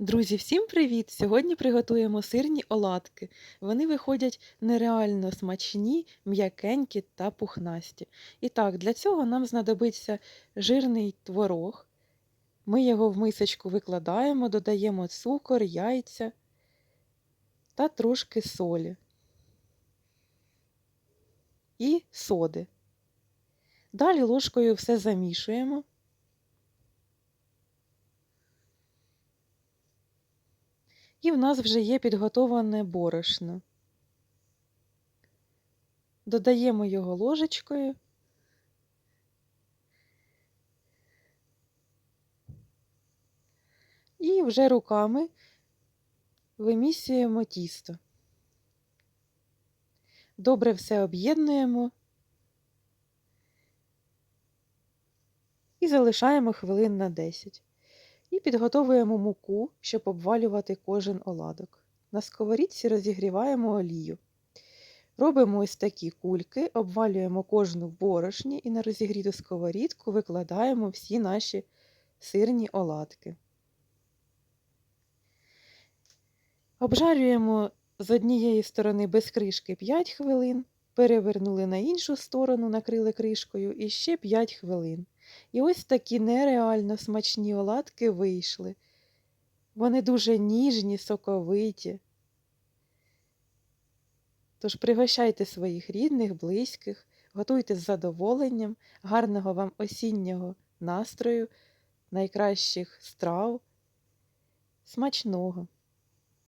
Друзі, всім привіт! Сьогодні приготуємо сирні оладки. Вони виходять нереально смачні, м'якенькі та пухнасті. І так, для цього нам знадобиться жирний творог. Ми його в мисочку викладаємо, додаємо цукор, яйця та трошки солі і соди. Далі ложкою все замішуємо. І в нас вже є підготоване борошно. Додаємо його ложечкою. І вже руками вимісюємо тісто. Добре все об'єднуємо і залишаємо хвилин на 10. І підготовуємо муку, щоб обвалювати кожен оладок. На сковорідці розігріваємо олію. Робимо ось такі кульки, обвалюємо кожну в борошні і на розігріту сковорідку викладаємо всі наші сирні оладки. Обжарюємо з однієї сторони без кришки 5 хвилин, перевернули на іншу сторону, накрили кришкою і ще 5 хвилин. І ось такі нереально смачні оладки вийшли. Вони дуже ніжні, соковиті. Тож пригощайте своїх рідних, близьких, готуйте з задоволенням, гарного вам осіннього настрою, найкращих страв. Смачного!